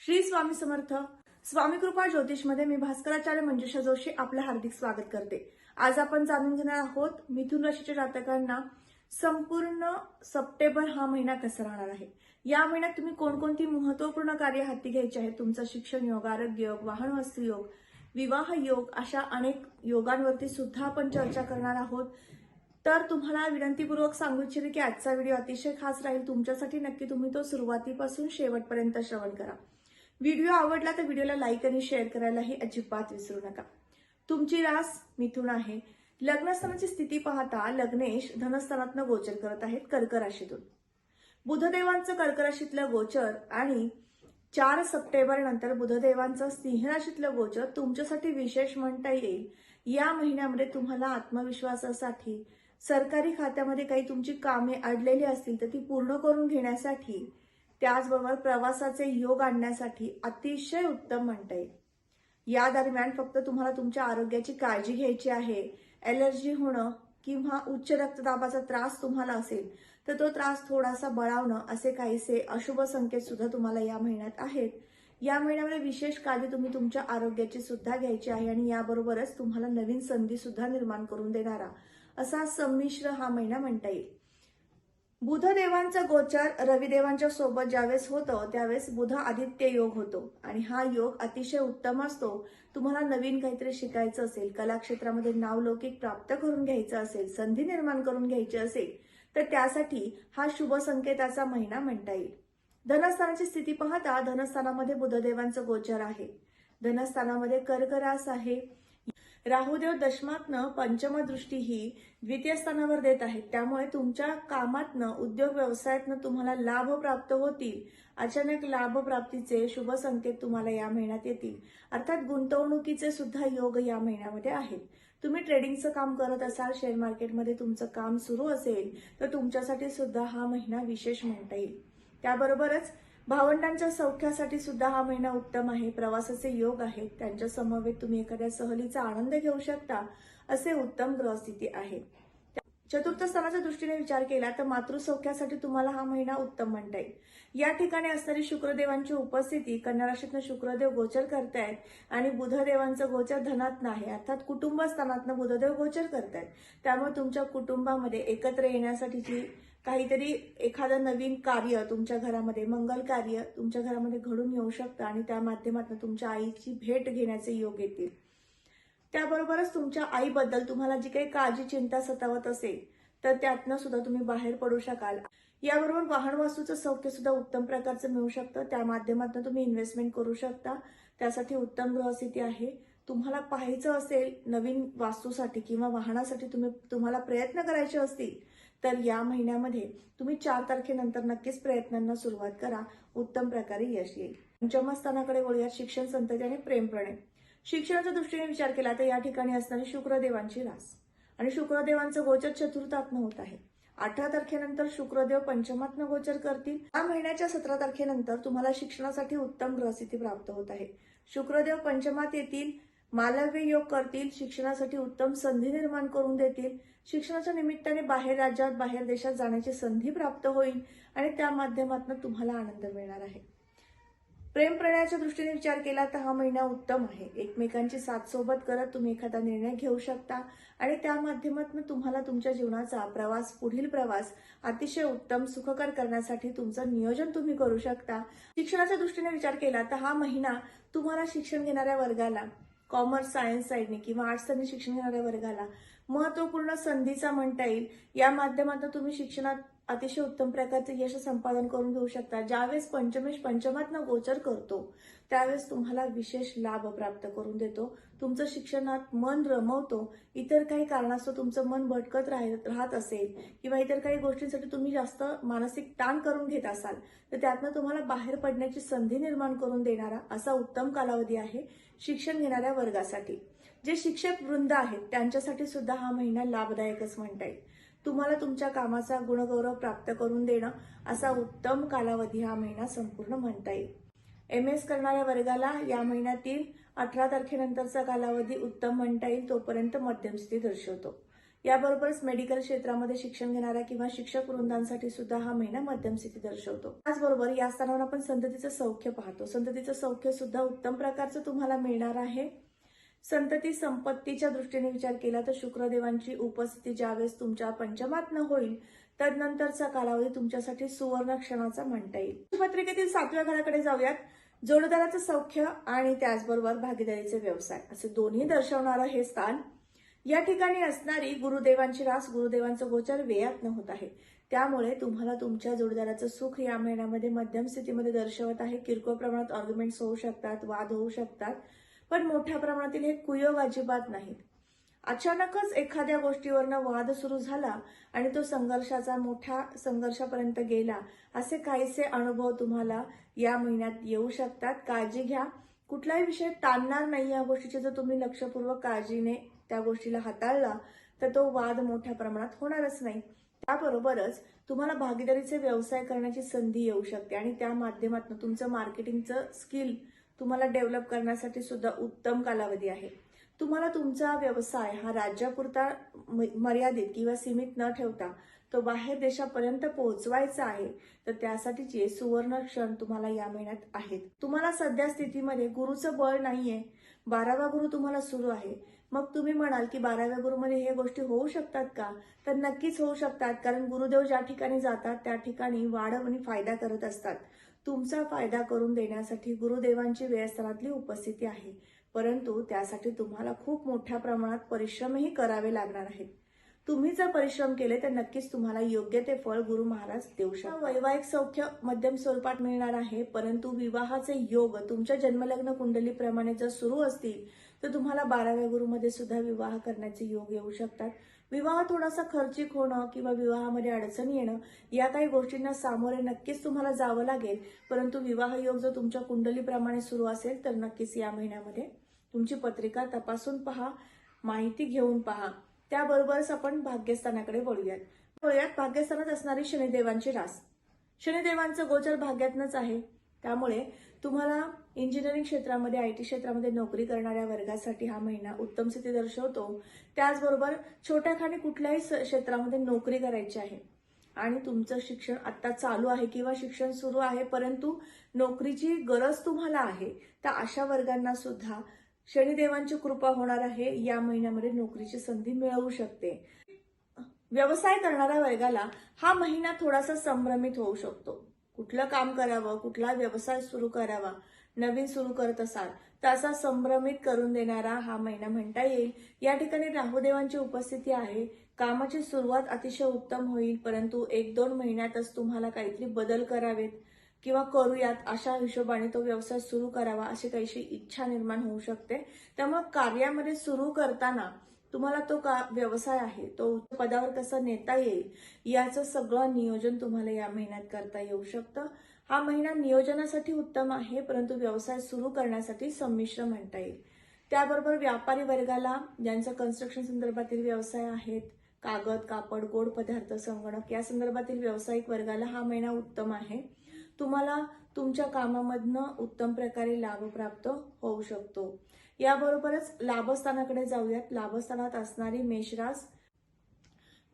श्री स्वामी समर्थ. स्वामी कृपा ज्योतिषमध्ये मी भास्कराचार्य मंजुषा जोशी आपलं हार्दिक स्वागत करते. आज आपण जाणून घेणार आहोत मिथुन राशीच्या जातकांना संपूर्ण सप्टेंबर हा महिना कसा राहणार आहे? या महिन्यात तुम्ही कोणकोणती महत्त्वपूर्ण कार्य हाती घ्यायची आहेत तुमचं शिक्षण योग आरोग्य योग वाहन वस्तू योग विवाह योग अशा अनेक योगांवरती सुद्धा आपण चर्चा करणार आहोत. तर तुम्हाला विनंतीपूर्वक सांगू इच्छिते की आजचा व्हिडिओ अतिशय खास राहील. तुमच्यासाठी नक्की तुम्ही तो सुरुवातीपासून शेवटपर्यंत श्रवण करा. व्हिडिओ आवडला तर व्हिडिओला लाईक आणि शेअर करायलाही अजिबात विसरू नका. तुमची रास मिथुन आहे. लग्नस्थानाची स्थिती पाहता लग्नेश धनस्थानातनं गोचर करत आहेत कर्क राशीतून बुधदेवांचं कर्क राशीतलं गोचर आणि चार सप्टेंबर नंतर बुधदेवांचं सिंह राशीतलं गोचर तुमच्यासाठी विशेष म्हणता येईल. या महिन्यामध्ये तुम्हाला आत्मविश्वासासाठी सरकारी खात्यामध्ये काही तुमची कामे अडलेली असतील तर ती पूर्ण करून घेण्यासाठी त्याचबरोबर प्रवासाचे योग आणण्यासाठी अतिशय उत्तम म्हणता येईल. या दरम्यान फक्त तुम्हाला तुमच्या आरोग्याची काळजी घ्यायची आहे. एलर्जी होणं किंवा उच्च रक्तदाबाचा त्रास तुम्हाला असेल तर तो त्रास थोडासा बळावणं असे काहीसे अशुभ संकेत सुद्धा तुम्हाला या महिन्यात आहेत. या महिन्यामध्ये विशेष काळजी तुम्ही तुमच्या आरोग्याची सुद्धा घ्यायची आहे आणि याबरोबरच तुम्हाला नवीन संधी सुद्धा निर्माण करून देणारा असा संमिश्र हा महिना म्हणता येईल. बुधदेवांचा गोचर रविदेवांच्या सोबत ज्यावेळेस होतं त्यावेळेस बुध आदित्य योग होतो. आणि हा योग अतिशय उत्तम असतो. तुम्हाला नवीन काहीतरी शिकायचं असेल कलाक्षेत्रामध्ये नावलौकिक प्राप्त करून घ्यायचं असेल संधी निर्माण करून घ्यायची असेल तर त्यासाठी हा शुभ संकेताचा महिना म्हणता येईल. धनस्थानाची स्थिती पाहता धनस्थानामध्ये बुधदेवांचं गोचर आहे. धनस्थानामध्ये कर्करास आहे. राहुदेव दशमातनं पंचमदृष्टी ही द्वितीय स्थानावर देत आहेत. त्यामुळे तुमच्या कामातनं उद्योग व्यवसायातनं तुम्हाला लाभ प्राप्त होतील. अचानक लाभ प्राप्तीचे शुभ संकेत तुम्हाला या महिन्यात येतील. अर्थात गुंतवणुकीचे सुद्धा योग या महिन्यामध्ये आहेत. तुम्ही ट्रेडिंगचं काम करत असाल शेअर मार्केटमध्ये तुमचं काम सुरू असेल तर तुमच्यासाठी सुद्धा हा महिना विशेष म्हणता येईल. त्याबरोबरच भावंडांच्या सौख्यासाठी सुद्धा हा महिना उत्तम आहे. प्रवासाचे योग आहेत. त्यांच्या समवेत तुम्ही एखाद्या सहलीचा आनंद घेऊ शकता असे उत्तम ग्रहस्थिती आहे. चतुर्थ स्थानाच्या दृष्टीने विचार केला तर मातृसौख्यासाठी तुम्हाला हा महिना उत्तम म्हणता येईल या ठिकाणी असणारी शुक्रदेवांची उपस्थिती कन्या राशीतनं शुक्रदेव गोचर करतायत आणि बुधदेवांचं गोचर धनात आहे अर्थात कुटुंबस्थानातनं बुधदेव गोचर करतायत. त्यामुळे तुमच्या कुटुंबामध्ये एकत्र येण्यासाठीची काहीतरी एखादं नवीन कार्य तुमच्या घरामध्ये मंगल कार्य तुमच्या घरामध्ये घडून येऊ शकतं आणि त्या माध्यमातून तुमच्या आईची भेट घेण्याचे योग येतील. त्याबरोबरच तुमच्या आईबद्दल तुम्हाला जी काही काळजी चिंता सतावत असेल तर त्यातनं सुद्धा तुम्ही बाहेर पडू शकाल. याबरोबर वाहन वास्तूचं सौख्य सुद्धा उत्तम प्रकारचं मिळू शकतं. त्या माध्यमातून तुम्ही इन्व्हेस्टमेंट करू शकता. त्यासाठी उत्तम ग्रहस्थिती आहे. तुम्हाला पाहायचं असेल नवीन वास्तूसाठी किंवा वाहनासाठी तुम्ही तुम्हाला प्रयत्न करायचे असतील तर या महिन्यामध्ये तुम्ही चार तारखेनंतर नक्कीच प्रयत्नांना सुरुवात करा. उत्तम प्रकारे यश येईल. पंचमस्थानाकडे वळूयात शिक्षण संतती आणि प्रेमपणे शिक्षणाच्या दृष्टीने विचार केला तर या ठिकाणी असणारी शुक्रदेवांची रास. आणि शुक्रदेवांचं गोचर चतुर्थात्म होत आहे. अठरा तारखेनंतर शुक्रदेव पंचमात्म गोचर करतील. या महिन्याच्या सतरा तारखेनंतर तुम्हाला शिक्षणासाठी उत्तम ग्रहस्थिती प्राप्त होत आहे. शुक्रदेव पंचमात येतील मालव्य योग करतील शिक्षणासाठी उत्तम संधी निर्माण करून देतील. शिक्षणाच्या निमित्ताने बाहेर राज्यात बाहेर देशात जाण्याची संधी प्राप्त होईल. आणि त्या माध्यमातून तुम्हाला आनंद मिळणार आहे. प्रेम प्रणयाच्या दृष्टीने विचार केला तर हा महिना उत्तम आहे. एकमेकांची साथ सोबत करत तुम्ही एखादा निर्णय घेऊ शकता आणि त्या माध्यमातून तुम्हाला तुमच्या जीवनाचा प्रवास पुढील प्रवास अतिशय उत्तम सुखकर करण्यासाठी तुमचं नियोजन तुम्ही करू शकता. शिक्षणाच्या दृष्टीने विचार केला तर हा महिना तुम्हाला शिक्षण घेणाऱ्या वर्गाला कॉमर्स सायन्स साईडने किंवा आर्ट्स साईडने शिक्षण घेणाऱ्या वर्गाला महत्त्वपूर्ण संधीचा म्हणता येईल. या माध्यमातून तुम्ही शिक्षणात अतिशय उत्तम प्रकारचं यश संपादन करून घेऊ शकता. ज्यावेळेस पंचमेश पंचमातनं गोचर करतो त्यावेळेस तुम्हाला विशेष लाभ प्राप्त करून देतो. तुमचं शिक्षणात मन रमवतो. इतर काही कारणास्तव तुमचं मन भटकत राहत राहत असेल किंवा इतर काही गोष्टींसाठी तुम्ही जास्त मानसिक ताण करून घेत असाल तर त्यातनं तुम्हाला बाहेर पडण्याची संधी निर्माण करून देणारा असा उत्तम कालावधी आहे शिक्षण घेणाऱ्या वर्गासाठी. जे शिक्षक वृंद आहेत त्यांच्यासाठी सुद्धा हा महिना लाभदायकच म्हणता येईल. तुम्हाला तुमच्या कामाचा गुणगौरव प्राप्त करून देणं असा उत्तम कालावधी हा महिना संपूर्ण म्हणता येईल. एम एस करणाऱ्या वर्गाला या महिन्यातील अठरा तारखेनंतरचा कालावधी उत्तम म्हणता येईल तोपर्यंत मध्यम स्थिती दर्शवतो. याबरोबरच मेडिकल क्षेत्रामध्ये शिक्षण घेणाऱ्या किंवा शिक्षक वृंदांसाठी सुद्धा हा महिना मध्यम स्थिती दर्शवतो. त्याचबरोबर या स्थानावर आपण संततीचं सौख्य पाहतो. संततीचं सौख्य सुद्धा उत्तम प्रकारचं तुम्हाला मिळणार आहे. संतती संपत्तीच्या दृष्टीने विचार केला तर शुक्रदेवांची उपस्थिती ज्यावेळेस तुमच्या पंचमात होईल तदनंतरचा कालावधी तुमच्यासाठी सुवर्ण क्षणाचा म्हणता येईल. पत्रिकेतील सातव्या घराकडे जाऊयात. जोडदाराचं सौख्य आणि त्याचबरोबर भागीदारीचे व्यवसाय. असे दोन्ही दर्शवणारं हे स्थान या ठिकाणी असणारी गुरुदेवांची रास गुरुदेवांचं गोचर वेयात होत आहे. त्यामुळे तुम्हाला तुमच्या जोडदाराचं सुख या महिन्यामध्ये मध्यम स्थितीमध्ये दर्शवत आहे. किरकोळ प्रमाणात आर्ग्युमेंट्स होऊ शकतात वाद होऊ शकतात. पण मोठ्या प्रमाणातील हे कुयोग अजिबात नाहीत. अचानकच एखाद्या गोष्टीवरनं वाद सुरू झाला आणि तो संघर्षाचा मोठ्या संघर्षापर्यंत गेला असे काहीसे अनुभव तुम्हाला या महिन्यात येऊ शकतात. काळजी घ्या. कुठलाही विषय ताणणार नाही या गोष्टीची. जर तुम्ही लक्षपूर्वक काळजीने त्या गोष्टीला हाताळला तर तो वाद मोठ्या प्रमाणात होणारच नाही. त्याबरोबरच तुम्हाला भागीदारीचे व्यवसाय करण्याची संधी येऊ शकते आणि त्या माध्यमातून तुमचं मार्केटिंगचं स्किल तुम्हाला डेव्हलप करण्यासाठी सुद्धा उत्तम कालावधी आहे. तुम्हाला तुमचा व्यवसाय हा राज्यापुरता म- मर्यादित किंवा सीमित न ठेवता तो बाहेर देशापर्यंत पोहोचवायचा आहे तर त्यासाठीचे सुवर्ण क्षण तुम्हाला या महिन्यात आहेत. तुम्हाला सध्या स्थितीमध्ये गुरुचं बळ नाहीये. बारावा गुरु तुम्हाला सुरू आहे. मग तुम्ही म्हणाल की बाराव्या गुरुमध्ये हे गोष्टी होऊ शकतात का? तर नक्कीच होऊ शकतात कारण गुरुदेव ज्या ठिकाणी जातात त्या ठिकाणी वाढ आणि फायदा करत असतात. तुमचा फायदा करून देण्यासाठी गुरुदेवांची व्ययस्थानातली उपस्थिती आहे. परंतु त्यासाठी तुम्हाला खूप मोठ्या प्रमाणात परिश्रमही करावे लागणार आहेत. तुम्ही जर परिश्रम केले तर नक्कीच तुम्हाला योग्य ते फळ गुरु महाराज देऊ शकतात. वैवाहिक सौख्य मध्यम स्वरूपात मिळणार आहे परंतु विवाहाचे योग तुमच्या जन्मलग्न कुंडलीप्रमाणे जर सुरू असतील तर तुम्हाला बाराव्या गुरुमध्ये सुद्धा विवाह करण्याचे योग येऊ शकतात. विवाह थोडासा खर्चिक होणं किंवा विवाहामध्ये अडचण येणं या काही गोष्टींना सामोरे नक्कीच तुम्हाला जावं लागेल. परंतु विवाह योग जर तुमच्या कुंडलीप्रमाणे सुरू असेल तर नक्कीच या महिन्यामध्ये तुमची पत्रिका तपासून पहा माहिती घेऊन पहा. त्याबरोबरच आपण भाग्यस्थानाकडे वळूयात. वळूयात भाग्यस्थानात असणारी शनिदेवांची रास. शनिदेवांचं गोचर भाग्यातनच आहे. त्यामुळे तुम्हाला इंजिनिअरिंग क्षेत्रामध्ये आय टी क्षेत्रामध्ये नोकरी करणाऱ्या वर्गासाठी हा महिना उत्तम स्थिती दर्शवतो. त्याचबरोबर छोट्या खाणी कुठल्याही क्षेत्रामध्ये नोकरी करायची आहे आणि तुमचं शिक्षण आत्ता चालू आहे किंवा शिक्षण सुरू आहे परंतु नोकरीची गरज तुम्हाला आहे तर अशा वर्गांना सुद्धा शनिदेवांची कृपा होणार आहे. या महिन्यामध्ये नोकरीची संधी मिळवू शकते. व्यवसाय करणाऱ्या वर्गाला हा महिना थोडासा संभ्रमित होऊ शकतो. कुठलं काम करावं कुठला व्यवसाय सुरू करावा नवीन सुरू करत असाल तर असा संभ्रमित करून देणारा हा महिना म्हणता येईल. या ठिकाणी राहुदेवांची उपस्थिती आहे. कामाची सुरुवात अतिशय उत्तम होईल परंतु एक दोन महिन्यातच तुम्हाला काहीतरी बदल करावेत किंवा करूयात अशा हिशोबाने तो व्यवसाय सुरू करावा अशी काहीशी इच्छा निर्माण होऊ शकते. त्यामुळे कार्यामध्ये सुरू करताना तुम्हाला तो का व्यवसाय आहे तो पदावर कसा नेता येईल याचं सगळं नियोजन तुम्हाला या महिन्यात करता येऊ शकतं. हा महिना नियोजनासाठी उत्तम आहे परंतु व्यवसाय सुरू करण्यासाठी संमिश्र म्हणता येईल. त्याबरोबर व्यापारी वर्गाला ज्यांचं कन्स्ट्रक्शन संदर्भातील व्यवसाय आहेत कागद कापड गोड पदार्थ संगणक या संदर्भातील व्यावसायिक वर्गाला हा महिना उत्तम आहे. तुम्हाला तुमच्या कामामधनं उत्तम प्रकारे लाभ प्राप्त होऊ शकतो. याबरोबरच लाभस्थानाकडे जाऊयात. लाभस्थानात असणारी मेषरास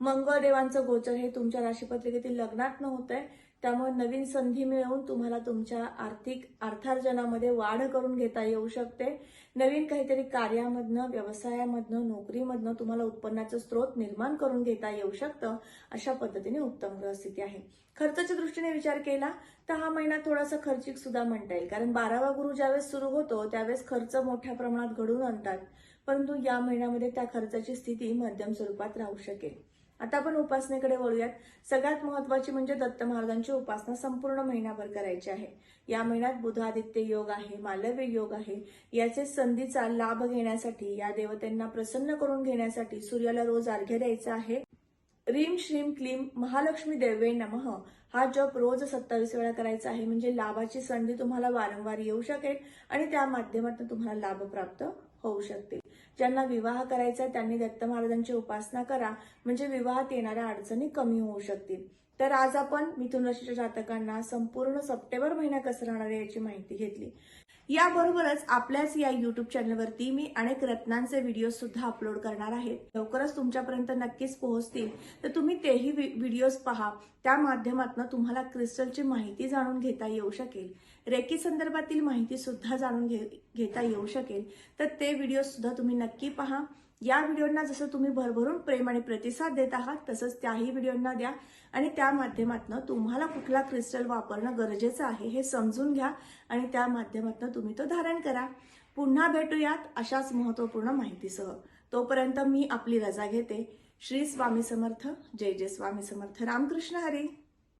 मंगळदेवांचं गोचर हे तुमच्या राशीपत्रिकेतील लग्नात होत आहे त्यामुळे नवीन संधी मिळवून तुम्हाला तुमच्या आर्थिक अर्थार्जनामध्ये वाढ करून घेता येऊ शकते. नवीन काहीतरी कार्यामधनं व्यवसायामधनं नोकरीमधनं तुम्हाला उत्पन्नाचं स्रोत निर्माण करून घेता येऊ शकतं अशा पद्धतीने उत्तम ग्रहस्थिती आहे. खर्चाच्या दृष्टीने विचार केला तर हा महिना थोडासा खर्चिक सुद्धा म्हणता येईल. कारण बारावा गुरु ज्यावेळेस सुरू होतो त्यावेळेस खर्च मोठ्या प्रमाणात घडून आणतात. परंतु या महिन्यामध्ये त्या खर्चाची स्थिती मध्यम स्वरूपात राहू शकेल. आता आपण उपासनेकडे वळूयात. सगळ्यात महत्वाची म्हणजे दत्त महाराजांची उपासना संपूर्ण महिनाभर करायची आहे. या महिन्यात बुधादित्य योग आहे मालव्य योग आहे. याचे संधीचा लाभ घेण्यासाठी या देवतेंना प्रसन्न करून घेण्यासाठी सूर्याला रोज अर्घ्य द्यायचा आहे. रीम श्रीम क्लीम महालक्ष्मी देवे नमः. हा जप रोज सत्तावीस वेळा करायचा आहे. म्हणजे लाभाची संधी तुम्हाला वारंवार येऊ शकेल आणि त्या माध्यमातून तुम्हाला लाभ प्राप्त होऊ शकतील. ज्यांना विवाह करायचा आहे त्यांनी दत्त महाराजांची उपासना करा. म्हणजे विवाहात येणाऱ्या अडचणी कमी होऊ शकतील. तर आज आपण मिथुन राशीच्या जातकांना संपूर्ण सप्टेंबर महिना कसं राहणार याची माहिती घेतली. याबरोबरच आपल्याच या युट्यूब चॅनलवरती मी अनेक रत्नांचे व्हिडिओ सुद्धा अपलोड करणार आहे. लवकरच तुमच्यापर्यंत नक्कीच पोहोचतील. तर तुम्ही तेही व्हिडिओज पहा. त्या माध्यमातून तुम्हाला क्रिस्टलची माहिती जाणून घेता येऊ शकेल. रेकी संदर्भातील माहिती सुद्धा जाणून घे घेता येऊ शकेल. तर ते व्हिडिओ सुद्धा तुम्ही नक्की पहा. या व्हिडिओंना जसं तुम्ही भरभरून प्रेम आणि प्रतिसाद देत आहात तसंच त्याही व्हिडिओंना द्या. आणि त्या माध्यमातून तुम्हाला कुठला क्रिस्टल वापरणं गरजेचं आहे हे समजून घ्या आणि त्या माध्यमातून तुम्ही तो धारण करा. पुन्हा भेटूयात अशाच महत्त्वपूर्ण माहितीसह. तोपर्यंत मी आपली रजा घेते. श्री स्वामी समर्थ जय जय स्वामी समर्थ. रामकृष्ण हरी.